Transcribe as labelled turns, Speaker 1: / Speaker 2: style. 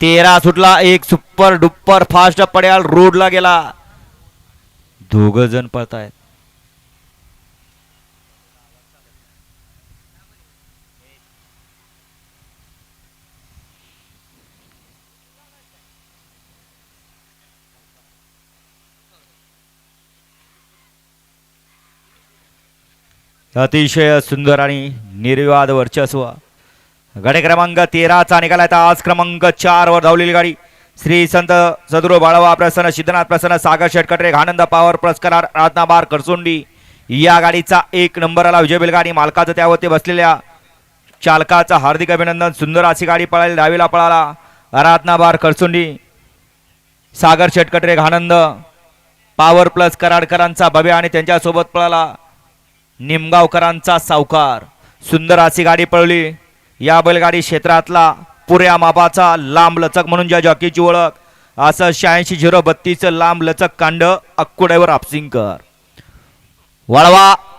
Speaker 1: तेरा सुटला एक सुपर डुप्पर फास्ट पड्याल रोडला गेला. दोघ जण पळतायत. अतिशय सुंदर आणि निर्विवाद वर्चस्व. गाडी क्रमांक तेराचा निघाला आहे आज क्रमांक चार वर धावलेली गाडी. श्री संत सदुरो बाळवा प्रसन्न सिद्धनाथ प्रसन्न सागर शेटकटरे आनंद पावर पुरस्कार रत्नाबार करसोंडी. या गाडीचा एक नंबर आला विजय बेलगाडी मालकाचं त्यावरती बसलेल्या चालकाचं हार्दिक अभिनंदन. सुंदर अशी गाडी पळाली डावीला पळाला. रत्नाबार करसुंडी. सागर शेटकटरे आनंद पावर प्लस कराडकरांचा भव्य आणि त्यांच्यासोबत पळाला निमगावकरांचा सावकार. सुंदर अशी गाडी पळवली या बैलगाडी क्षेत्रातला पुऱ्या मापाचा लांब लचक म्हणून ज्या जॉकीची ओळख असं शहाऐंशी झिरो बत्तीस लांब लचक कांड अक्कुड्यावर आपसिंकर वळवा.